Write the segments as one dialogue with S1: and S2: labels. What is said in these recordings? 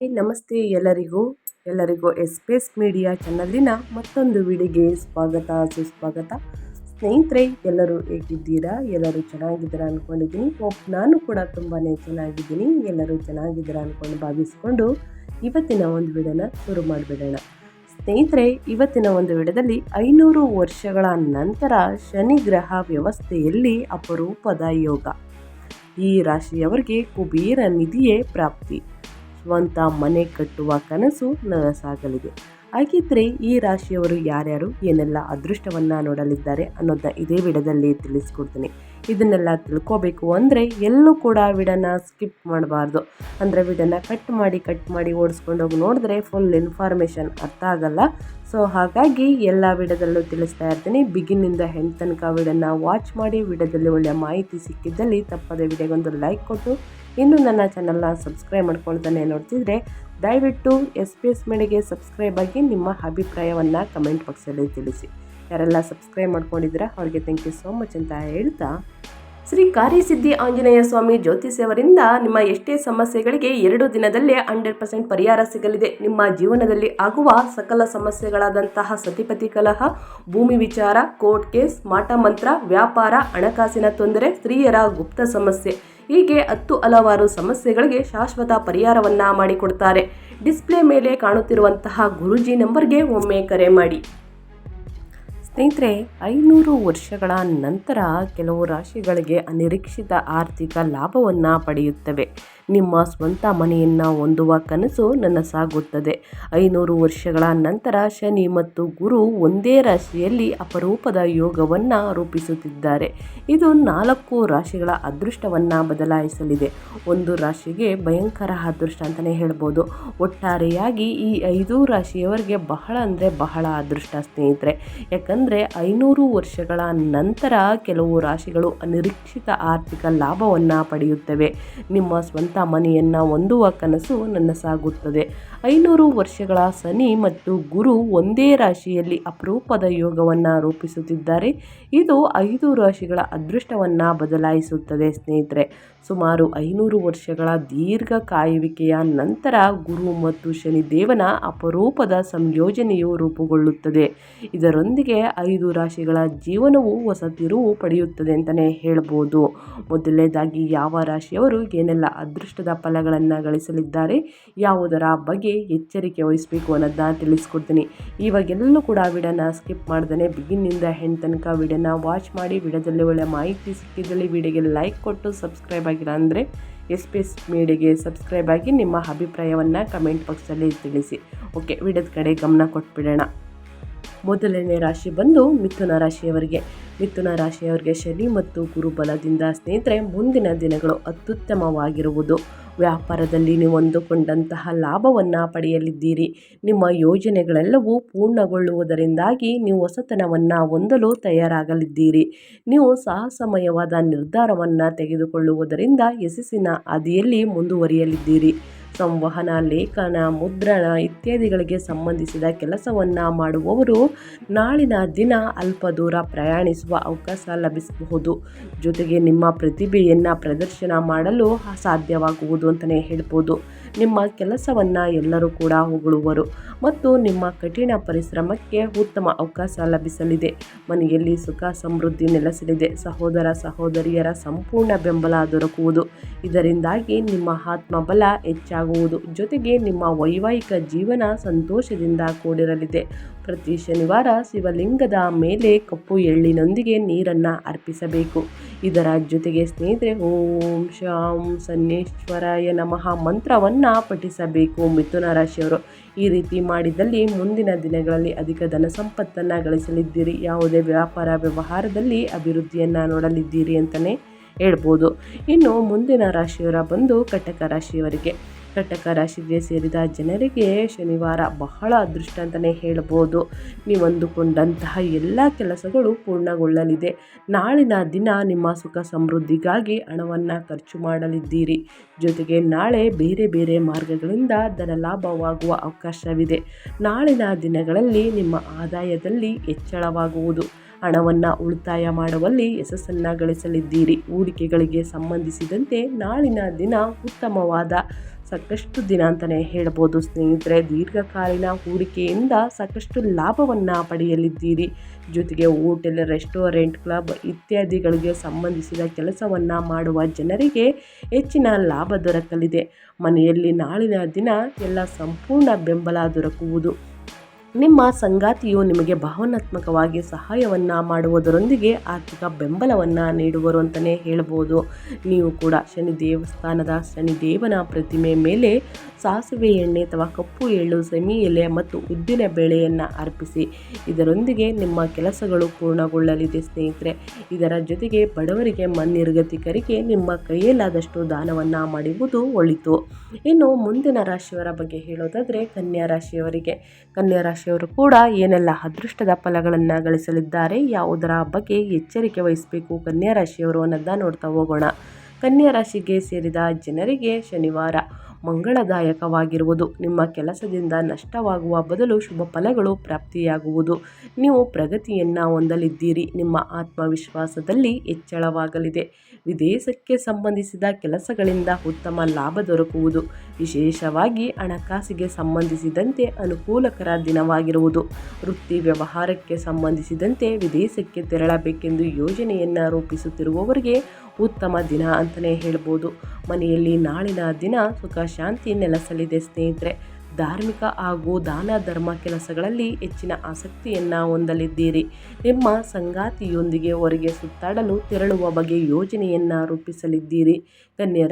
S1: ನಮಸ್ತೆ ಎಲ್ಲರಿಗೂ. ಎಲ್ಲರಿಗೂ ಎಸ್ಪೇಸ್ ಮೀಡಿಯಾ ಚಾನಲಿನ ಮತ್ತೊಂದು ವಿಡಿಗೆ ಸ್ವಾಗತ, ಸುಸ್ವಾಗತ. ಸ್ನೇಹಿತರೆ, ಎಲ್ಲರೂ ಹೇಗಿದ್ದೀರಾ? ಎಲ್ಲರೂ ಚೆನ್ನಾಗಿದ್ದೀರಾ ಅಂದ್ಕೊಂಡಿದ್ದೀನಿ ಹೋಪ್ ನಾನು ಕೂಡ ತುಂಬಾ ಚೆನ್ನಾಗಿದ್ದೀನಿ. ಎಲ್ಲರೂ ಚೆನ್ನಾಗಿದ್ದೀರಾ ಅಂದ್ಕೊಂಡು ಭಾವಿಸ್ಕೊಂಡು ಇವತ್ತಿನ ಒಂದು ವಿಡನ ಶುರು ಮಾಡಿಬಿಡೋಣ. ಸ್ನೇಹಿತರೆ, ಇವತ್ತಿನ ಒಂದು ವಿಡದಲ್ಲಿ ಐನೂರು ವರ್ಷಗಳ ನಂತರ ಶನಿ ಗ್ರಹ ವ್ಯವಸ್ಥೆಯಲ್ಲಿ ಅಪರೂಪದ ಯೋಗ. ಈ ರಾಶಿಯವರಿಗೆ ಕುಬೇರ ನಿಧಿಯೇ ಪ್ರಾಪ್ತಿ. ಸ್ವಂತ ಮನೆ ಕಟ್ಟುವ ಕನಸು ನನಸಾಗಲಿದೆ. ಹಾಗಿದ್ರೆ ಈ ರಾಶಿಯವರು ಯಾರ್ಯಾರು? ಏನೆಲ್ಲ ಅದೃಷ್ಟವನ್ನು ನೋಡಲಿದ್ದಾರೆ ಅನ್ನೋದನ್ನ ಇದೇ ವಿಡದಲ್ಲಿ ತಿಳಿಸ್ಕೊಡ್ತೀನಿ. ಇದನ್ನೆಲ್ಲ ತಿಳ್ಕೋಬೇಕು ಅಂದರೆ ಎಲ್ಲೂ ಕೂಡ ವಿಡನ್ನ ಸ್ಕಿಪ್ ಮಾಡಬಾರ್ದು. ಅಂದರೆ ವಿಡನ್ನ ಕಟ್ ಮಾಡಿ ಕಟ್ ಮಾಡಿ ಓಡಿಸ್ಕೊಂಡು ಹೋಗಿ ನೋಡಿದ್ರೆ ಫುಲ್ ಇನ್ಫಾರ್ಮೇಷನ್ ಅರ್ಥ ಆಗಲ್ಲ. ಸೊ ಹಾಗಾಗಿ ಎಲ್ಲ ವಿಡದಲ್ಲೂ ತಿಳಿಸ್ತಾ ಇರ್ತೀನಿ. ಬಿಗಿನಿಂದ ಹೆಣ್ ತನಕ ವಿಡನ್ನು ವಾಚ್ ಮಾಡಿ, ವಿಡದಲ್ಲಿ ಒಳ್ಳೆಯ ಮಾಹಿತಿ ಸಿಕ್ಕಿದ್ದಲ್ಲಿ ತಪ್ಪದೆ ವಿಡಿಯೋಗೊಂದು ಲೈಕ್ ಕೊಟ್ಟು ಇನ್ನು ನನ್ನ ಚಾನಲ್ನ ಸಬ್ಸ್ಕ್ರೈಬ್ ಮಾಡ್ಕೊಳ್ತಾನೆ ನೋಡ್ತಿದ್ರೆ ದಯವಿಟ್ಟು ಎಸ್ ಪಿ ಎಸ್ ಮೇಡಿಗೆ ಸಬ್ಸ್ಕ್ರೈಬ್ ಆಗಿ ನಿಮ್ಮ ಅಭಿಪ್ರಾಯವನ್ನು ಕಮೆಂಟ್ ಬಾಕ್ಸಲ್ಲಿ ತಿಳಿಸಿ. ಯಾರೆಲ್ಲ ಸಬ್ಸ್ಕ್ರೈಬ್ ಮಾಡ್ಕೊಂಡಿದ್ದೀರಾ ಅವ್ರಿಗೆ ಥ್ಯಾಂಕ್ ಯು ಸೋ ಮಚ್ ಅಂತ ಹೇಳ್ತಾ, ಶ್ರೀ ಕಾರ್ಯಸಿದ್ಧಿ ಆಂಜನೇಯ ಸ್ವಾಮಿ ಜ್ಯೋತಿಷ್ಯವರಿಂದ ನಿಮ್ಮ ಎಷ್ಟೇ ಸಮಸ್ಯೆಗಳಿಗೆ ಎರಡು ದಿನದಲ್ಲೇ ಹಂಡ್ರೆಡ್ ಪರ್ಸೆಂಟ್ ಪರಿಹಾರ ಸಿಗಲಿದೆ. ನಿಮ್ಮ ಜೀವನದಲ್ಲಿ ಆಗುವ ಸಕಲ ಸಮಸ್ಯೆಗಳಾದಂತಹ ಸತಿಪತಿ ಕಲಹ, ಭೂಮಿ ವಿಚಾರ ಕೋರ್ಟ್ ಕೇಸ್ ಮಾಟ ಮಂತ್ರ, ವ್ಯಾಪಾರ, ಹಣಕಾಸಿನ ತೊಂದರೆ, ಸ್ತ್ರೀಯರ ಗುಪ್ತ ಸಮಸ್ಯೆ ಹೀಗೆ ಹತ್ತು ಹಲವಾರು ಸಮಸ್ಯೆಗಳಿಗೆ ಶಾಶ್ವತ ಪರಿಹಾರವನ್ನ ಮಾಡಿಕೊಡ್ತಾರೆ. ಡಿಸ್ಪ್ಲೇ ಮೇಲೆ ಕಾಣುತ್ತಿರುವಂತಹ ಗುರುಜಿ ನಂಬರ್ಗೆ ಒಮ್ಮೆ ಕರೆ ಮಾಡಿ. ಸ್ನೇಹಿತರೆ, ಐನೂರು ವರ್ಷಗಳ ನಂತರ ಕೆಲವು ರಾಶಿಗಳಿಗೆ ಅನಿರೀಕ್ಷಿತ ಆರ್ಥಿಕ ಲಾಭವನ್ನು ಪಡೆಯುತ್ತವೆ. ನಿಮ್ಮ ಸ್ವಂತ ಮನೆಯನ್ನು ಹೊಂದುವ ಕನಸು ನನಸಾಗುತ್ತದೆ ಐನೂರು ವರ್ಷಗಳ ನಂತರ ಶನಿ ಮತ್ತು ಗುರು ಒಂದೇ ರಾಶಿಯಲ್ಲಿ ಅಪರೂಪದ ಯೋಗವನ್ನು ರೂಪಿಸುತ್ತಿದ್ದಾರೆ. ಇದು ನಾಲ್ಕು ರಾಶಿಗಳ ಅದೃಷ್ಟವನ್ನು ಬದಲಾಯಿಸಲಿದೆ. ಒಂದು ರಾಶಿಗೆ ಭಯಂಕರ ಅದೃಷ್ಟ ಅಂತಲೇ ಹೇಳ್ಬೋದು. ಒಟ್ಟಾರೆಯಾಗಿ ಈ ಐದು ರಾಶಿಯವರಿಗೆ ಬಹಳ ಅಂದರೆ ಬಹಳ ಅದೃಷ್ಟ ಸ್ನೇಹಿತರೆ. ಯಾಕಂದರೆ ಐನೂರು ವರ್ಷಗಳ ನಂತರ ಕೆಲವು ರಾಶಿಗಳು ಅನಿರೀಕ್ಷಿತ ಆರ್ಥಿಕ ಲಾಭವನ್ನು ಪಡೆಯುತ್ತವೆ. ನಿಮ್ಮ ಸ್ವಂತ ಮನೆಯನ್ನು ಹೊಂದುವ ಕನಸು ನನಸಾಗುತ್ತದೆ ಐನೂರು ವರ್ಷಗಳ ಶನಿ ಮತ್ತು ಗುರು ಒಂದೇ ರಾಶಿಯಲ್ಲಿ ಅಪರೂಪದ ಯೋಗವನ್ನು ರೂಪಿಸುತ್ತಿದ್ದಾರೆ. ಇದು ಐದು ರಾಶಿಗಳ ಅದೃಷ್ಟವನ್ನು ಬದಲಾಯಿಸುತ್ತದೆ ಸ್ನೇಹಿತರೆ. ಸುಮಾರು ಐನೂರು ವರ್ಷಗಳ ದೀರ್ಘ ಕಾಯುವಿಕೆಯ ನಂತರ ಗುರು ಮತ್ತು ಶನಿ ದೇವನ ಅಪರೂಪದ ಸಂಯೋಜನೆಯು ರೂಪುಗೊಳ್ಳುತ್ತದೆ. ಇದರೊಂದಿಗೆ ಐದು ರಾಶಿಗಳ ಜೀವನವು ಹೊಸ ತಿರುವು ಪಡೆಯುತ್ತದೆ ಅಂತಲೇ ಹೇಳ್ಬೋದು. ಮೊದಲನೇದಾಗಿ ಯಾವ ರಾಶಿಯವರು ಏನೆಲ್ಲ ಅದೃಷ್ಟದ ಫಲಗಳನ್ನು ಗಳಿಸಲಿದ್ದಾರೆ, ಯಾವುದರ ಬಗ್ಗೆ ಎಚ್ಚರಿಕೆ ವಹಿಸಬೇಕು ಅನ್ನೋದನ್ನ ತಿಳಿಸ್ಕೊಡ್ತೀನಿ. ಇವಾಗೆಲ್ಲೂ ಕೂಡ ವಿಡಿಯೋನ ಸ್ಕಿಪ್ ಮಾಡ್ದೇ ಬಿಗಿನಿಂದ ಹೆಣ್ಣು ತನಕ ವಿಡಿಯೋನ ವಾಚ್ ಮಾಡಿ, ವಿಡಿಯೋದಲ್ಲಿ ಒಳ್ಳೆ ಮಾಹಿತಿ ಸಿಕ್ಕಿದ್ದಲ್ಲಿ ವಿಡಿಯೋಗೆ ಲೈಕ್ ಕೊಟ್ಟು ಸಬ್ಸ್ಕ್ರೈಬ್ ಆಗಿಲ್ಲ ಅಂದರೆ ಎಸ್ ಪಿ ಎಸ್ ಮೀಡಿಯಾಗೆ ಸಬ್ಸ್ಕ್ರೈಬ್ ಆಗಿ ನಿಮ್ಮ ಅಭಿಪ್ರಾಯವನ್ನು ಕಮೆಂಟ್ ಬಾಕ್ಸಲ್ಲಿ ತಿಳಿಸಿ. ಓಕೆ ವಿಡಿಯೋದ ಕಡೆ ಗಮನ ಕೊಟ್ಬಿಡೋಣ. ಮೊದಲನೇ ರಾಶಿ ಬಂದು ಮಿಥುನ ರಾಶಿಯವರಿಗೆ. ಮಿಥುನ ರಾಶಿಯವರಿಗೆ ಶನಿ ಮತ್ತು ಗುರುಬಲದಿಂದ ಸ್ನೇಹಿತರೆ, ಮುಂದಿನ ದಿನಗಳು ಅತ್ಯುತ್ತಮವಾಗಿರುವುದು. ವ್ಯಾಪಾರದಲ್ಲಿ ನೀವು ಅಂದುಕೊಂಡಂತಹ ಲಾಭವನ್ನು ಪಡೆಯಲಿದ್ದೀರಿ. ನಿಮ್ಮ ಯೋಜನೆಗಳೆಲ್ಲವೂ ಪೂರ್ಣಗೊಳ್ಳುವುದರಿಂದಾಗಿ ನೀವು ಹೊಸತನವನ್ನು ಹೊಂದಲು ತಯಾರಾಗಲಿದ್ದೀರಿ. ನೀವು ಸಾಹಸಮಯವಾದ ನಿರ್ಧಾರವನ್ನು ತೆಗೆದುಕೊಳ್ಳುವುದರಿಂದ ಯಶಸ್ಸಿನ ಹಾದಿಯಲ್ಲಿ ಮುಂದುವರಿಯಲಿದ್ದೀರಿ. ಸಂವಹನ, ಲೇಖನ, ಮುದ್ರಣ ಇತ್ಯಾದಿಗಳಿಗೆ ಸಂಬಂಧಿಸಿದ ಕೆಲಸವನ್ನು ಮಾಡುವವರು ನಾಳಿನ ದಿನ ಅಲ್ಪ ದೂರ ಪ್ರಯಾಣಿಸುವ ಅವಕಾಶ ಲಭಿಸಬಹುದು. ಜೊತೆಗೆ ನಿಮ್ಮ ಪ್ರತಿಭೆಯನ್ನು ಪ್ರದರ್ಶನ ಮಾಡಲು ಸಾಧ್ಯವಾಗುವುದು ಅಂತಲೇ ಹೇಳ್ಬೋದು. ನಿಮ್ಮ ಕೆಲಸವನ್ನು ಎಲ್ಲರೂ ಕೂಡ ಹೊಗಳುವರು ಮತ್ತು ನಿಮ್ಮ ಕಠಿಣ ಪರಿಶ್ರಮಕ್ಕೆ ಉತ್ತಮ ಅವಕಾಶ ಲಭಿಸಲಿದೆ. ಮನೆಯಲ್ಲಿ ಸುಖ, ಸಮೃದ್ಧಿ ನೆಲೆಸಲಿದೆ. ಸಹೋದರ, ಸಹೋದರಿಯರ ಸಂಪೂರ್ಣ ಬೆಂಬಲ ದೊರಕುವುದು. ಇದರಿಂದಾಗಿ ನಿಮ್ಮ ಆತ್ಮಬಲ ಹೆಚ್ಚಾಗುವುದು ಜೊತೆಗೆ ನಿಮ್ಮ ವೈವಾಹಿಕ ಜೀವನ ಸಂತೋಷದಿಂದ ಕೂಡಿರಲಿದೆ. ಪ್ರತಿ ಶನಿವಾರ ಶಿವಲಿಂಗದ ಮೇಲೆ ಕಪ್ಪು ಎಳ್ಳಿನೊಂದಿಗೆ ನೀರನ್ನು ಅರ್ಪಿಸಬೇಕು. ಇದರ ಜೊತೆಗೆ ಸ್ನೇಹಿತರೆ, ಓಂ ಶಾಂ ಸನ್ನೇಶ್ವರಾಯ ನಮಃ ಮಂತ್ರವನ್ನು ಪಠಿಸಬೇಕು ಮಿಥುನ ರಾಶಿಯವರು. ಈ ರೀತಿ ಮಾಡಿದಲ್ಲಿ ಮುಂದಿನ ದಿನಗಳಲ್ಲಿ ಅಧಿಕ ಧನ ಸಂಪತ್ತನ್ನು ಗಳಿಸಲಿದ್ದೀರಿ. ಯಾವುದೇ ವ್ಯಾಪಾರ ವ್ಯವಹಾರದಲ್ಲಿ ಅಭಿವೃದ್ಧಿಯನ್ನು ನೋಡಲಿದ್ದೀರಿ ಅಂತಲೇ ಹೇಳ್ಬೋದು. ಇನ್ನು ಮುಂದಿನ ರಾಶಿಯವರ ಬಂದು ಕಟಕ ರಾಶಿಯವರಿಗೆ. ಕಟಕ ರಾಶಿಗೆ ಸೇರಿದ ಜನರಿಗೆ ಶನಿವಾರ ಬಹಳ ಅದೃಷ್ಟ ಅಂತಲೇ ಹೇಳ್ಬೋದು. ನೀವು ಅಂದುಕೊಂಡಂತಹ ಎಲ್ಲ ಕೆಲಸಗಳು ಪೂರ್ಣಗೊಳ್ಳಲಿದೆ. ನಾಳಿನ ದಿನ ನಿಮ್ಮ ಸುಖ ಸಮೃದ್ಧಿಗಾಗಿ ಹಣವನ್ನು ಖರ್ಚು ಮಾಡಲಿದ್ದೀರಿ. ಜೊತೆಗೆ ನಾಳೆ ಬೇರೆ ಬೇರೆ ಮಾರ್ಗಗಳಿಂದ ಧನ ಲಾಭವಾಗುವ ಅವಕಾಶವಿದೆ. ನಾಳಿನ ದಿನಗಳಲ್ಲಿ ನಿಮ್ಮ ಆದಾಯದಲ್ಲಿ ಹೆಚ್ಚಳವಾಗುವುದು. ಹಣವನ್ನು ಉಳಿತಾಯ ಮಾಡುವಲ್ಲಿ ಯಶಸ್ಸನ್ನು ಗಳಿಸಲಿದ್ದೀರಿ. ಹೂಡಿಕೆಗಳಿಗೆ ಸಂಬಂಧಿಸಿದಂತೆ ನಾಳಿನ ದಿನ ಉತ್ತಮವಾದ ಸಾಕಷ್ಟು ದಿನ ಅಂತಲೇ ಹೇಳ್ಬೋದು ಸ್ನೇಹಿತರೆ, ದೀರ್ಘಕಾಲೀನ ಹೂಡಿಕೆಯಿಂದ ಸಾಕಷ್ಟು ಲಾಭವನ್ನು ಪಡೆಯಲಿದ್ದೀರಿ. ಜೊತೆಗೆ ಹೋಟೆಲ್, ರೆಸ್ಟೋರೆಂಟ್, ಕ್ಲಬ್ ಇತ್ಯಾದಿಗಳಿಗೆ ಸಂಬಂಧಿಸಿದ ಕೆಲಸವನ್ನು ಮಾಡುವ ಜನರಿಗೆ ಹೆಚ್ಚಿನ ಲಾಭ ದೊರಕಲಿದೆ. ಮನೆಯಲ್ಲಿ ನಾಳಿನ ದಿನ ಎಲ್ಲ ಸಂಪೂರ್ಣ ಬೆಂಬಲ ದೊರಕುವುದು. ನಿಮ್ಮ ಸಂಗಾತಿಯು ನಿಮಗೆ ಭಾವನಾತ್ಮಕವಾಗಿ ಸಹಾಯವನ್ನು ಮಾಡುವುದರೊಂದಿಗೆ ಆರ್ಥಿಕ ಬೆಂಬಲವನ್ನು ನೀಡುವರು ಅಂತಲೇ ಹೇಳ್ಬೋದು. ನೀವು ಕೂಡ ಶನಿ ದೇವಸ್ಥಾನದ ಶನಿದೇವನ ಪ್ರತಿಮೆ ಮೇಲೆ ಸಾಸಿವೆ ಎಣ್ಣೆ ಅಥವಾ ಕಪ್ಪು ಎಳ್ಳು ಸೆಮಿ ಎಲೆ ಮತ್ತು ಉದ್ದಿನ ಬೇಳೆಯನ್ನು ಅರ್ಪಿಸಿ. ಇದರೊಂದಿಗೆ ನಿಮ್ಮ ಕೆಲಸಗಳು ಪೂರ್ಣಗೊಳ್ಳಲಿದೆ ಸ್ನೇಹಿತರೆ. ಇದರ ಜೊತೆಗೆ ಬಡವರಿಗೆ ಮನ್ನಿರ್ಗತಿಕರಿಗೆ ನಿಮ್ಮ ಕೈಯಲ್ಲಾದಷ್ಟು ದಾನವನ್ನು ಮಾಡುವುದು ಒಳಿತು. ಇನ್ನು ಮುಂದಿನ ರಾಶಿಯವರ ಬಗ್ಗೆ ಹೇಳೋದಾದರೆ ಕನ್ಯಾ ರಾಶಿಯವರಿಗೆ. ಕನ್ಯಾ ರಾಶಿಯವರು ಕೂಡ ಏನೆಲ್ಲ ಅದೃಷ್ಟದ ಫಲಗಳನ್ನು ಗಳಿಸಲಿದ್ದಾರೆ, ಯಾವುದರ ಬಗ್ಗೆ ಎಚ್ಚರಿಕೆ ವಹಿಸಬೇಕು ಕನ್ಯಾ ರಾಶಿಯವರು ಅನ್ನೋದನ್ನ ನೋಡ್ತಾ ಹೋಗೋಣ. ಕನ್ಯಾ ರಾಶಿಗೆ ಸೇರಿದ ಜನರಿಗೆ ಶನಿವಾರ ಮಂಗಳದಾಯಕವಾಗಿರುವುದು. ನಿಮ್ಮ ಕೆಲಸದಿಂದ ನಷ್ಟವಾಗುವ ಬದಲು ಶುಭ ಫಲಗಳು ಪ್ರಾಪ್ತಿಯಾಗುವುದು. ನೀವು ಪ್ರಗತಿಯನ್ನು ಹೊಂದಲಿದ್ದೀರಿ. ನಿಮ್ಮ ಆತ್ಮವಿಶ್ವಾಸದಲ್ಲಿ ಹೆಚ್ಚಳವಾಗಲಿದೆ. ವಿದೇಶಕ್ಕೆ ಸಂಬಂಧಿಸಿದ ಕೆಲಸಗಳಿಂದ ಉತ್ತಮ ಲಾಭ ದೊರಕುವುದು. ವಿಶೇಷವಾಗಿ ಹಣಕಾಸಿಗೆ ಸಂಬಂಧಿಸಿದಂತೆ ಅನುಕೂಲಕರ ದಿನವಾಗಿರುವುದು. ವೃತ್ತಿ ವ್ಯವಹಾರಕ್ಕೆ ಸಂಬಂಧಿಸಿದಂತೆ ವಿದೇಶಕ್ಕೆ ತೆರಳಬೇಕೆಂದು ಯೋಜನೆಯನ್ನು ರೂಪಿಸುತ್ತಿರುವವರಿಗೆ ಉತ್ತಮ ದಿನ ಅಂತಲೇ ಹೇಳ್ಬೋದು. ಮನೆಯಲ್ಲಿ ನಾಳಿನ ದಿನ ಸುಖ ಶಾಂತಿ ನೆಲೆಸಲಿದೆ ಸ್ನೇಹಿತರೆ. ಧಾರ್ಮಿಕ ಹಾಗೂ ದಾನ ಧರ್ಮ ಕೆಲಸಗಳಲ್ಲಿ ಹೆಚ್ಚಿನ ಆಸಕ್ತಿಯನ್ನು ಹೊಂದಲಿದ್ದೀರಿ. ನಿಮ್ಮ ಸಂಗಾತಿಯೊಂದಿಗೆ ಹೊರಗೆ ಸುತ್ತಾಡಲು ತೆರಳುವ ಬಗ್ಗೆ ಯೋಜನೆಯನ್ನು ರೂಪಿಸಲಿದ್ದೀರಿ.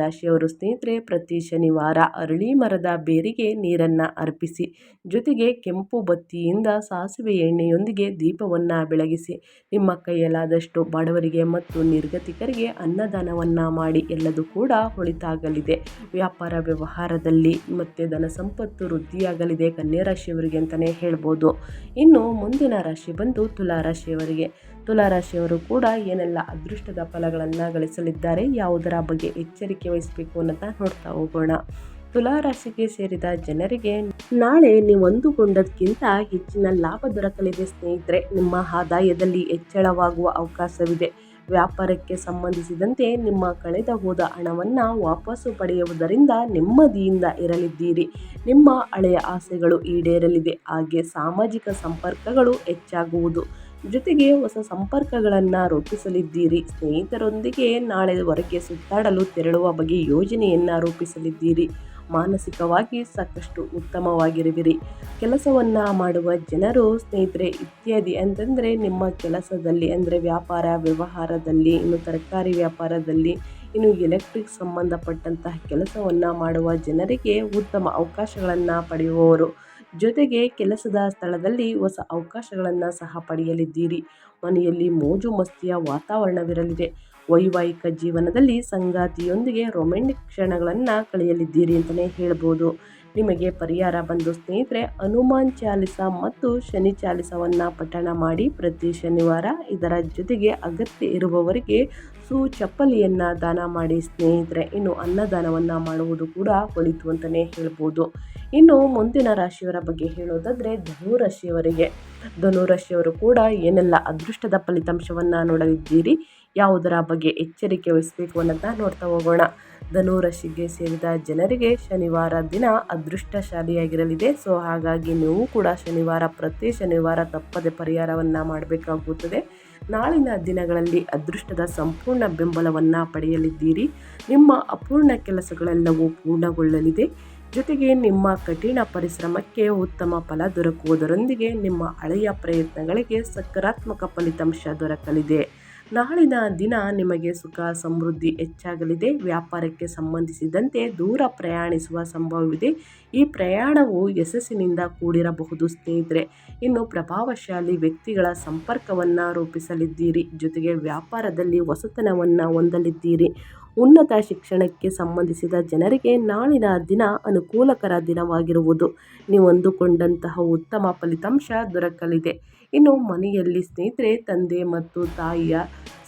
S1: ರಾಶಿಯವರು ಸ್ನೇಹಿತರೆ, ಪ್ರತಿ ಶನಿವಾರ ಅರಳಿ ಮರದ ಬೇರಿಗೆ ನೀರನ್ನು ಅರ್ಪಿಸಿ, ಜೊತೆಗೆ ಕೆಂಪು ಬತ್ತಿಯಿಂದ ಸಾಸಿವೆ ಎಣ್ಣೆಯೊಂದಿಗೆ ದೀಪವನ್ನು ಬೆಳಗಿಸಿ, ನಿಮ್ಮ ಕೈಯಲ್ಲಾದಷ್ಟು ಬಡವರಿಗೆ ಮತ್ತು ನಿರ್ಗತಿಕರಿಗೆ ಅನ್ನದಾನವನ್ನು ಮಾಡಿ ಎಲ್ಲದೂ ಕೂಡ ಹೊಳಿತಾಗಲಿದೆ. ವ್ಯಾಪಾರ ವ್ಯವಹಾರದಲ್ಲಿ ಮತ್ತು ಧನ ಸಂಪತ್ತು ವೃದ್ಧಿಯಾಗಲಿದೆ ಕನ್ಯಾ ರಾಶಿಯವರಿಗೆ ಅಂತಲೇ ಹೇಳ್ಬೋದು. ಇನ್ನು ಮುಂದಿನ ರಾಶಿ ಬಂದು ತುಲಾ ರಾಶಿಯವರಿಗೆ. ತುಲಾ ರಾಶಿಯವರು ಕೂಡ ಏನೆಲ್ಲ ಅದೃಷ್ಟದ ಫಲಗಳನ್ನು ಗಳಿಸಲಿದ್ದಾರೆ, ಯಾವುದರ ಬಗ್ಗೆ ಎಚ್ಚರಿಕೆ ವಹಿಸಬೇಕು ಅನ್ನೋದನ್ನ ನೋಡ್ತಾ ಹೋಗೋಣ. ತುಲಾ ರಾಶಿಗೆ ಸೇರಿದ ಜನರಿಗೆ ನಾಳೆ ನೀವು ಅಂದುಕೊಂಡದಕ್ಕಿಂತ ಹೆಚ್ಚಿನ ಲಾಭ ದೊರಕಲಿದೆ ಸ್ನೇಹಿತರೆ. ನಿಮ್ಮ ಆದಾಯದಲ್ಲಿ ಹೆಚ್ಚಳವಾಗುವ ಅವಕಾಶವಿದೆ. ವ್ಯಾಪಾರಕ್ಕೆ ಸಂಬಂಧಿಸಿದಂತೆ ನಿಮ್ಮ ಕಳೆದ ಹೋದ ಹಣವನ್ನು ವಾಪಸ್ಸು ಪಡೆಯುವುದರಿಂದ ನೆಮ್ಮದಿಯಿಂದ ಇರಲಿದ್ದೀರಿ. ನಿಮ್ಮ ಹಳೆಯ ಆಸೆಗಳು ಈಡೇರಲಿದೆ. ಹಾಗೆ ಸಾಮಾಜಿಕ ಸಂಪರ್ಕಗಳು ಹೆಚ್ಚಾಗುವುದು. ಜೊತೆಗೆ ಹೊಸ ಸಂಪರ್ಕಗಳನ್ನು ರೂಪಿಸಲಿದ್ದೀರಿ. ಸ್ನೇಹಿತರೊಂದಿಗೆ ನಾಳೆ ಹೊರಗೆ ಸುತ್ತಾಡಲು ತೆರಳುವ ಬಗ್ಗೆ ಯೋಜನೆಯನ್ನು ರೂಪಿಸಲಿದ್ದೀರಿ. ಮಾನಸಿಕವಾಗಿ ಸಾಕಷ್ಟು ಉತ್ತಮವಾಗಿರುವಿರಿ. ಕೆಲಸವನ್ನು ಮಾಡುವ ಜನರು ಸ್ನೇಹಿತರೆ, ಇತ್ಯಾದಿ ಅಂತಂದರೆ ನಿಮ್ಮ ಕೆಲಸದಲ್ಲಿ ಅಂದರೆ ವ್ಯಾಪಾರ, ವ್ಯವಹಾರದಲ್ಲಿ, ಇನ್ನು ತರಕಾರಿ ವ್ಯಾಪಾರದಲ್ಲಿ, ಇನ್ನು ಎಲೆಕ್ಟ್ರಿಕ್ ಸಂಬಂಧಪಟ್ಟಂತಹ ಕೆಲಸವನ್ನು ಮಾಡುವ ಜನರಿಗೆ ಉತ್ತಮ ಅವಕಾಶಗಳನ್ನು ಪಡೆಯುವವರು. ಜೊತೆಗೆ ಕೆಲಸದ ಸ್ಥಳದಲ್ಲಿ ಹೊಸ ಅವಕಾಶಗಳನ್ನು ಸಹ ಪಡೆಯಲಿದ್ದೀರಿ. ಮನೆಯಲ್ಲಿ ಮೋಜು ಮಸ್ತಿಯ ವಾತಾವರಣವಿರಲಿದೆ. ವೈವಾಹಿಕ ಜೀವನದಲ್ಲಿ ಸಂಗಾತಿಯೊಂದಿಗೆ ರೊಮ್ಯಾಂಟಿಕ್ ಕ್ಷಣಗಳನ್ನು ಕಳೆಯಲಿದ್ದೀರಿ ಅಂತಲೇ ಹೇಳ್ಬೋದು. ನಿಮಗೆ ಪರಿಹಾರ ಬಂದು ಸ್ನೇಹಿತರೆ, ಹನುಮಾನ್ ಚಾಲಿಸ ಮತ್ತು ಶನಿ ಚಾಲಿಸವನ್ನು ಪಠಣ ಮಾಡಿ ಪ್ರತಿ ಶನಿವಾರ ಇದರ ಜೊತೆಗೆ ಅಗತ್ಯ ಇರುವವರಿಗೆ ಸು ಚಪ್ಪಲಿಯನ್ನು ದಾನ ಮಾಡಿ ಸ್ನೇಹಿತರೆ, ಇನ್ನು ಅನ್ನದಾನವನ್ನು ಮಾಡುವುದು ಕೂಡ ಒಳಿತು ಅಂತಲೇ ಹೇಳ್ಬೋದು. ಇನ್ನು ಮುಂದಿನ ರಾಶಿಯವರ ಬಗ್ಗೆ ಹೇಳೋದಾದರೆ ಧನುರಾಶಿಯವರಿಗೆ ಧನುರಾಶಿಯವರು ಕೂಡ ಏನೆಲ್ಲ ಅದೃಷ್ಟದ ಫಲಿತಾಂಶವನ್ನು ನೋಡಲಿದ್ದೀರಿ, ಯಾವುದರ ಬಗ್ಗೆ ಎಚ್ಚರಿಕೆ ವಹಿಸಬೇಕು ಅನ್ನೋದನ್ನ ನೋಡ್ತಾ ಹೋಗೋಣ. ಧನುರಾಶಿಗೆ ಸೇರಿದ ಜನರಿಗೆ ಶನಿವಾರ ದಿನ ಅದೃಷ್ಟಶಾಲಿಯಾಗಿರಲಿದೆ. ಸೊ, ಹಾಗಾಗಿ ನೀವು ಕೂಡ ಶನಿವಾರ ಪ್ರತಿ ಶನಿವಾರ ತಪ್ಪದೆ ಪರಿಹಾರವನ್ನು ಮಾಡಬೇಕಾಗುತ್ತದೆ. ನಾಳಿನ ದಿನಗಳಲ್ಲಿ ಅದೃಷ್ಟದ ಸಂಪೂರ್ಣ ಬೆಂಬಲವನ್ನು ಪಡೆಯಲಿದ್ದೀರಿ. ನಿಮ್ಮ ಅಪೂರ್ಣ ಕೆಲಸಗಳೆಲ್ಲವೂ ಪೂರ್ಣಗೊಳ್ಳಲಿದೆ. ಜೊತೆಗೆ ನಿಮ್ಮ ಕಠಿಣ ಪರಿಶ್ರಮಕ್ಕೆ ಉತ್ತಮ ಫಲ ದೊರಕುವುದರೊಂದಿಗೆ ನಿಮ್ಮ ಹಳೆಯ ಪ್ರಯತ್ನಗಳಿಗೆ ಸಕಾರಾತ್ಮಕ ಫಲಿತಾಂಶ ದೊರಕಲಿದೆ. ನಾಳಿನ ದಿನ ನಿಮಗೆ ಸುಖ, ಸಮೃದ್ಧಿ ಹೆಚ್ಚಾಗಲಿದೆ. ವ್ಯಾಪಾರಕ್ಕೆ ಸಂಬಂಧಿಸಿದಂತೆ ದೂರ ಪ್ರಯಾಣಿಸುವ ಸಂಭವವಿದೆ. ಈ ಪ್ರಯಾಣವು ಯಶಸ್ಸಿನಿಂದ ಕೂಡಿರಬಹುದು ಸ್ನೇಹಿತರೆ. ಇನ್ನು ಪ್ರಭಾವಶಾಲಿ ವ್ಯಕ್ತಿಗಳ ಸಂಪರ್ಕವನ್ನು ರೂಪಿಸಲಿದ್ದೀರಿ. ಜೊತೆಗೆ ವ್ಯಾಪಾರದಲ್ಲಿ ಹೊಸತನವನ್ನು ಹೊಂದಲಿದ್ದೀರಿ. ಉನ್ನತ ಶಿಕ್ಷಣಕ್ಕೆ ಸಂಬಂಧಿಸಿದ ಜನರಿಗೆ ನಾಳಿನ ದಿನ ಅನುಕೂಲಕರ ದಿನವಾಗಿರುವುದು. ನೀವು ಅಂದುಕೊಂಡಂತಹ ಉತ್ತಮ ಫಲಿತಾಂಶ ದೊರಕಲಿದೆ. ಇನ್ನು ಮನೆಯಲ್ಲಿ ಸ್ನೇಹಿತರೆ, ತಂದೆ ಮತ್ತು ತಾಯಿಯ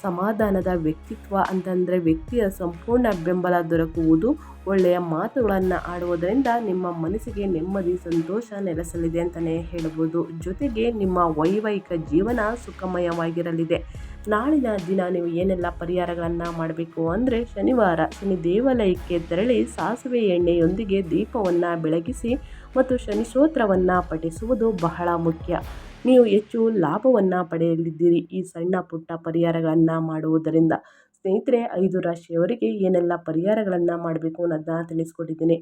S1: ಸಮಾಧಾನದ ವ್ಯಕ್ತಿತ್ವ ಅಂತಂದರೆ ವ್ಯಕ್ತಿಯ ಸಂಪೂರ್ಣ ಬೆಂಬಲ ದೊರಕುವುದು ಒಳ್ಳೆಯ ಮಾತುಗಳನ್ನು ಆಡುವುದರಿಂದ ನಿಮ್ಮ ಮನಸ್ಸಿಗೆ ನೆಮ್ಮದಿ, ಸಂತೋಷ ನೆಲೆಸಲಿದೆ ಅಂತಲೇ ಹೇಳ್ಬೋದು. ಜೊತೆಗೆ ನಿಮ್ಮ ವೈವಾಹಿಕ ಜೀವನ ಸುಖಮಯವಾಗಿರಲಿದೆ. ನಾಳಿನ ದಿನ ನೀವು ಏನೆಲ್ಲ ಪರಿಹಾರಗಳನ್ನು ಮಾಡಬೇಕು ಅಂದರೆ ಶನಿವಾರ ಶನಿ ದೇವಾಲಯಕ್ಕೆ ತೆರಳಿ ಸಾಸಿವೆ ಎಣ್ಣೆಯೊಂದಿಗೆ ದೀಪವನ್ನು ಬೆಳಗಿಸಿ ಮತ್ತು ಶನಿ ಸ್ತೋತ್ರವನ್ನು ಪಠಿಸುವುದು ಬಹಳ ಮುಖ್ಯ. ನೀವು ಹೆಚ್ಚು ಲಾಭವನ್ನು ಪಡೆಯಲಿದ್ದೀರಿ. ಈ ಸಣ್ಣ ಪುಟ್ಟ ಪರಿಹಾರಗಳನ್ನು ಮಾಡುವುದರಿಂದ ಸ್ನೇಹಿತರೆ, ಐದು ರಾಶಿಯವರಿಗೆ ಏನೆಲ್ಲ ಪರಿಹಾರಗಳನ್ನು ಮಾಡಬೇಕು ಅನ್ನೋದನ್ನ ತಿಳಿಸ್ಕೊಟ್ಟಿದ್ದೀನಿ.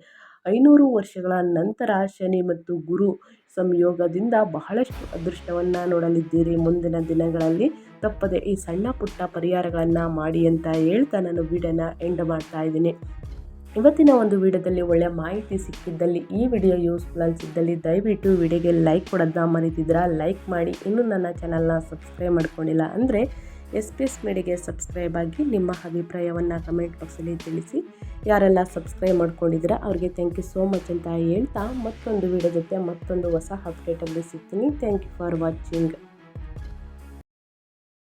S1: ಐನೂರು ವರ್ಷಗಳ ನಂತರ ಶನಿ ಮತ್ತು ಗುರು ಸಂಯೋಗದಿಂದ ಬಹಳಷ್ಟು ಅದೃಷ್ಟವನ್ನು ನೋಡಲಿದ್ದೀರಿ. ಮುಂದಿನ ದಿನಗಳಲ್ಲಿ ತಪ್ಪದೆ ಈ ಸಣ್ಣ ಪುಟ್ಟ ಪರಿಹಾರಗಳನ್ನು ಮಾಡಿ ಅಂತ ಹೇಳ್ತಾ ನಾನು ವಿಡಿಯೋನ ಎಂಡ್ ಮಾಡ್ತಾ ಇದ್ದೀನಿ. ಇವತ್ತಿನ ಒಂದು ವಿಡಿಯೋದಲ್ಲಿ ಒಳ್ಳೆಯ ಮಾಹಿತಿ ಸಿಕ್ಕಿದ್ದಲ್ಲಿ ಈ ವಿಡಿಯೋ ಯೂಸ್ಫುಲ್ ಅನಿಸಿದ್ದಲ್ಲಿ ದಯವಿಟ್ಟು ವಿಡಿಯೋಗೆ ಲೈಕ್ ಕೊಡೋದನ್ನ ಮರಿತಿದ್ದೀರಾ? ಲೈಕ್ ಮಾಡಿ. ಇನ್ನೂ ನನ್ನ ಚಾನಲ್ನ ಸಬ್ಸ್ಕ್ರೈಬ್ ಮಾಡ್ಕೊಂಡಿಲ್ಲ ಅಂದರೆ ಎಸ್ ಪಿ ಎಸ್ ಮೇಡಿಗೆ ಸಬ್ಸ್ಕ್ರೈಬ್ ಆಗಿ ನಿಮ್ಮ ಅಭಿಪ್ರಾಯವನ್ನು ಕಮೆಂಟ್ ಬಾಕ್ಸಲ್ಲಿ ತಿಳಿಸಿ. ಯಾರೆಲ್ಲ ಸಬ್ಸ್ಕ್ರೈಬ್ ಮಾಡ್ಕೊಂಡಿದ್ದೀರಾ ಅವ್ರಿಗೆ ಥ್ಯಾಂಕ್ ಯು ಸೋ ಮಚ್ ಅಂತ ಹೇಳ್ತಾ ಮತ್ತೊಂದು ವಿಡಿಯೋ ಜೊತೆ ಮತ್ತೊಂದು ಹೊಸ ಅಪ್ಡೇಟಲ್ಲಿ ಸಿಗ್ತೀನಿ. Thank you for watching